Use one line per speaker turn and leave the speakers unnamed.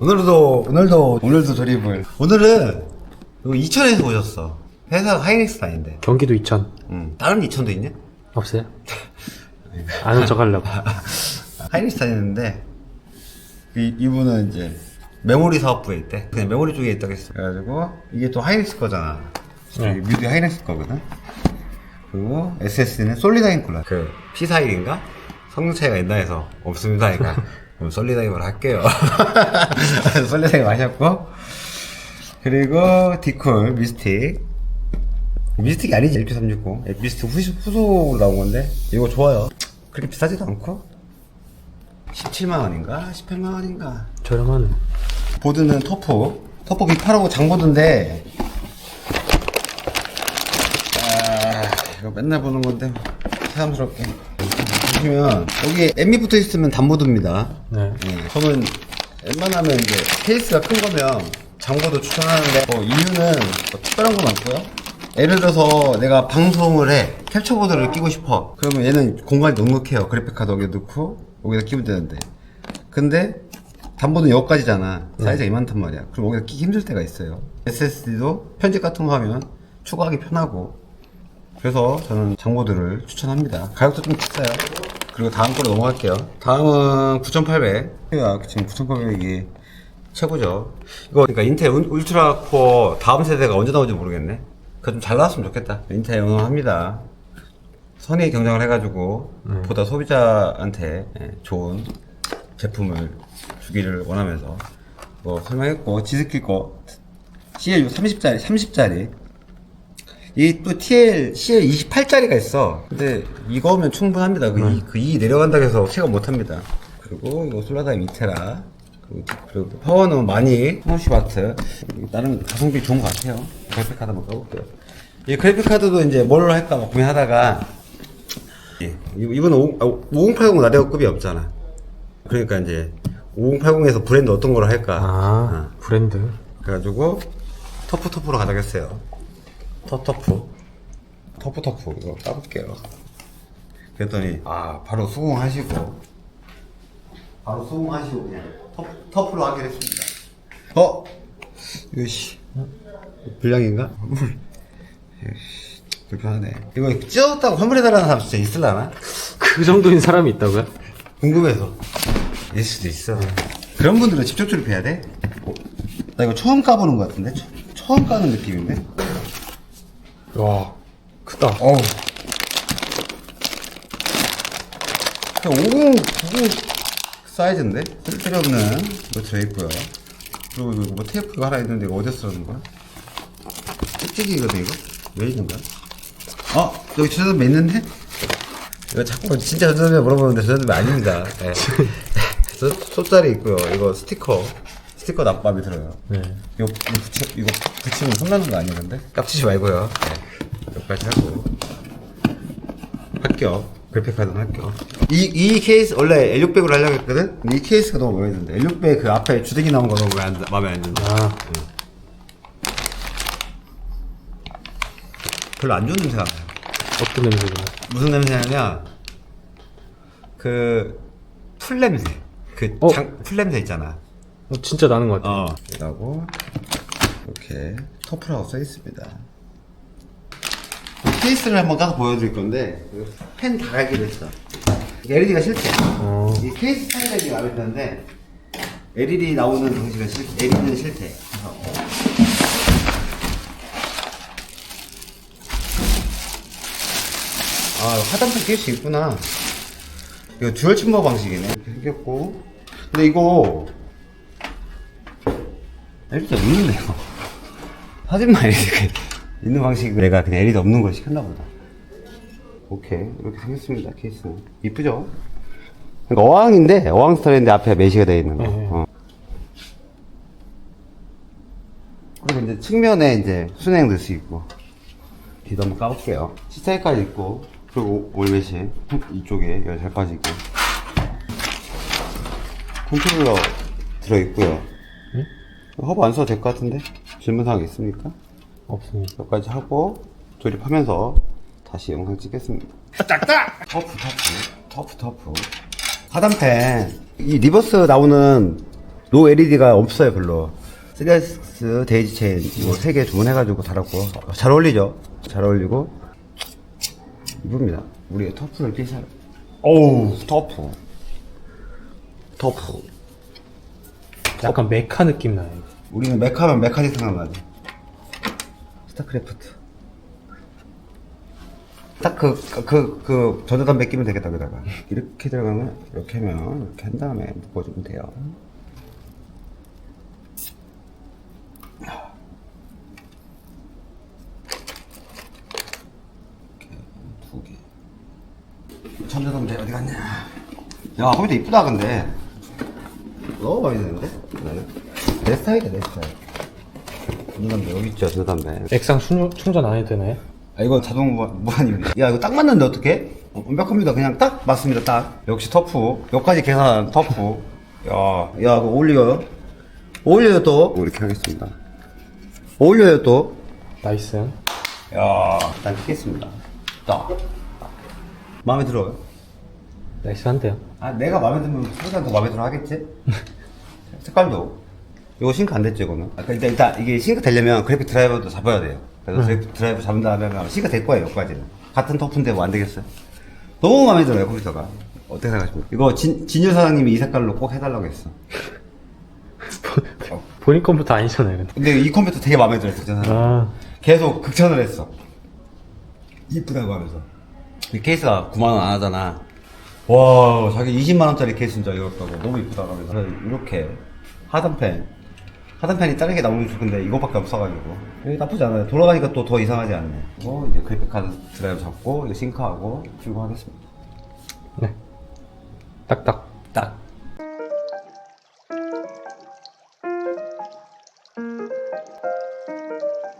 오늘도 오늘도 오늘도 드리블. 오늘은 이거 이천에서 오셨어. 회사가 하이닉스 아닌데.
경기도 이천
응. 다른 이천도 있냐?
없어요? 아는 척 하려고.
하이닉스 다니는데 이, 이분은 이제 메모리 사업부에 있대. 그냥 메모리 쪽에 있다고 했어. 그래가지고 이게 또 하이닉스 거잖아.
네.
뮤디 하이닉스 거거든. 그리고 SSD는 솔리다인 쿨러. 그 P41인가? 성능 차이가 있나 해서 없습니다. 그러니까 그럼 솔리다임으로 할게요. 솔리다임 하셨고. 그리고 디쿨 미스틱. 미스틱이 아니지 LQ360 미스틱 후시, 후속으로 나온 건데. 이거 좋아요. 그렇게 비싸지도 않고. 17만원인가? 18만원인가?
저렴한.
보드는 터프. 터프 B8하고 장보드인데. 아 이거 맨날 보는 건데. 새삼스럽게 보시면 여기 엠미 붙어 있으면 단보드입니다
네.
예, 저는 웬만하면 이제 케이스가 큰 거면 장보드 추천하는데 뭐 이유는 뭐 특별한 건 없고요. 예를 들어서 내가 방송을 해 캡처보드를 끼고 싶어. 그러면 얘는 공간이 넉넉해요. 그래픽카드 여기 넣고 여기다 끼면 되는데. 근데 단보드는 여기까지잖아. 사이즈가 이만단 말이야. 그럼 여기다 끼기 힘들 때가 있어요. SSD도 편집 같은 거 하면 추가하기 편하고. 그래서 저는 장보드를 추천합니다. 가격도 좀 비싸요. 그리고 다음 거로 넘어갈게요. 다음은 9800. 지금 9800이 최고죠. 이거 그러니까 인텔 울- 울트라 코어 다음 세대가 언제 나올지 모르겠네. 그거 좀 잘 나왔으면 좋겠다. 인텔 응원합니다. 선의 경쟁을 해가지고 보다 소비자한테 예, 좋은 제품을 주기를 원하면서 뭐 설명했고 지스킬 거 CL 30짜리 30짜리 이 또 TL CL 28짜리가 있어. 근데 이거면 충분합니다. 그, 이, 그이 내려간다고 해서 체감 못합니다. 그리고 이거 솔라다임 이테라. 그리고, 그리고 파워는 많이 30와트. 나름 가성비 좋은 것 같아요. 그래픽 카드 한번 까볼게요. 이 그래픽 카드도 이제 뭘로 할까 막 고민하다가 예, 이- 이거는 5080 나대고급이 없잖아. 그러니까 이제 5080에서 브랜드 어떤 걸로 할까?
아, 브랜드.
그래가지고 터프 터프로 가자겠어요. 터터프 터프 터프 이거 까볼게요. 그랬더니 아 바로 수긍하시고 바로 수긍하시고 그냥 터프, 터프로 하기로 했습니다. 어 이거 씨 불량인가? 에이씨, 불편하네. 이거 찢었다고 환불해달라는 사람 진짜 있을라나?
그 정도인 사람이 있다고요?
궁금해서 있을 수도 있어 그런 분들은 직접 조립해야 돼? 어, 나 이거 처음 까보는 것 같은데? 처, 처음 까는 느낌인데?
와, 크다.
어우 50, 90 사이즈인데? 쓸데없는 이거 들어 있고요 그리고 이거 뭐 테이프가 하나 있는데 이거 어디서 쓰는 거야? 찍찍이거든 이거? 왜 있는 거야? 어? 여기 전자담배 있는데? 이거 자꾸 진짜 전자담배 물어보는데 전자담배 아닙니다 네. 소- 소짜리 있고요 이거 스티커 스티커 납 마음에 들어요
네.
이거, 이거 붙이, 이거 붙이면 혼나는 거 아니야, 근데? 깝치지 말고요. 네. 여기까지 하고. 합격. 그래픽카드는 합격. 이, 이 케이스, 원래 L600으로 하려고 했거든? 근데 이 케이스가 너무 마음에 든다. L600 그 앞에 주댕이 나온 거 너무 마음에 안, 마음에 안 든다.
아,
별로 안 좋은 냄새가 나요.
어떤 냄새가?
무슨 냄새냐면, 그, 풀 냄새. 그,
어?
장, 풀 냄새 있잖아.
어, 진짜 나는 것 같아.
어. 그리고 이렇게 터프라고 써 있습니다. 케이스를 한번 까서 보여드릴 건데 펜 다 갈기로 했어. LED가 싫대.
어.
이 케이스 스타일이 마음에 드는데 LED 나오는 방식은 싫, LED는 싫대. 그래서 아낄수 있구나. 이거 듀얼 침버 방식이네. 이렇게 생겼고. 근데 이거 LED 없는데요. 사진만 이렇게 있는 방식으로 내가 그냥 LED 없는 걸 시켰나 보다. 오케이. 이렇게 생겼습니다, 케이스는. 이쁘죠? 그러니까 어항인데, 어항 스타일인데 앞에 메시가 되어 있는 거.
네.
어. 그리고 이제 측면에 이제 순행 넣을 수 있고. 뒤도 한번 까볼게요. C사이까지 있고, 그리고 올메시 이쪽에 열잘 빠지고. 컨트롤러 들어있고요. 허브 안 써도 될 것 같은데? 질문사항 있습니까?
없습니다.
여기까지 하고 조립하면서 다시 영상 찍겠습니다. 딱딱! 터프 터프 터프 터프. 하단팬 이 리버스 나오는 노 LED가 없어요 별로. 3S 데이지 체인 이거 3개 주문해가지고 달았고. 어, 잘 어울리죠? 잘 어울리고. 이쁩니다. 우리 터프를 끼사 어우. 터프. 터프.
약간 메카 느낌 나요.
우리는 메카면 메카닉 생각나지 스타크래프트. 딱 그 그 그 전자담배 끼면 되겠다 그다가. 이렇게 들어가면 이렇게 하면 이렇게 한 다음에 묶어주면 돼요. 이렇게 전자담배 어디 갔냐? 야 컴퓨터 이쁘다 근데. 너무 마음에 드는데? 나는? 내 스타일이야 내 스타일 담배 여기 있죠. 전자담배
액상 충, 충전 안 해도 되나요?
아 이거 자동 무한- 무한이네 야 이거 딱 맞는데 어떡해? 어, 완벽합니다. 그냥 딱 맞습니다 딱. 역시 터프. 여기까지 계산 터프. 야야 그거 올려요 올려요 또. 이렇게 하겠습니다. 올려요 또야
나이스.
일단 겠습니다. 딱 마음에 들어요?
나이스 한데요.
아 내가 마음에 들면 소장 더 마음에 들어 하겠지? 색깔도 이거 싱크 안 됐죠 이거는 아, 일단, 일단 이게 싱크 되려면 그래픽 드라이버도 잡아야 돼요 그래서 그래픽 드라이버 잡은 다음에 아마 싱크 될 거예요 여기까지는 같은 터프인데 뭐 안 되겠어요? 너무 마음에 들어요 컴퓨터가 어떻게 생각하십니까? 이거 진, 진유 사장님이 이 색깔로 꼭 해달라고 했어 어.
본인 컴퓨터 아니잖아요. 근데.
근데 이 컴퓨터 되게 마음에 들어요 진짜
아,
계속 극찬을 했어. 이쁘다고 하면서. 이 케이스가 9만원 안 하잖아. 와, 자기 20만원짜리 케이스인 줄 알았다고. 너무 이쁘다고 하면서. 그래서 이렇게 하단펜. 하단펜이 다른 게 나오면 좋은데 이거밖에 없어가지고. 나쁘지 않아요. 돌아가니까 또 더 이상하지 않네. 그리고 이제 그래픽 카드 드라이브 잡고, 이거 싱크하고, 그리고 하겠습니다.
네. 딱딱.
딱.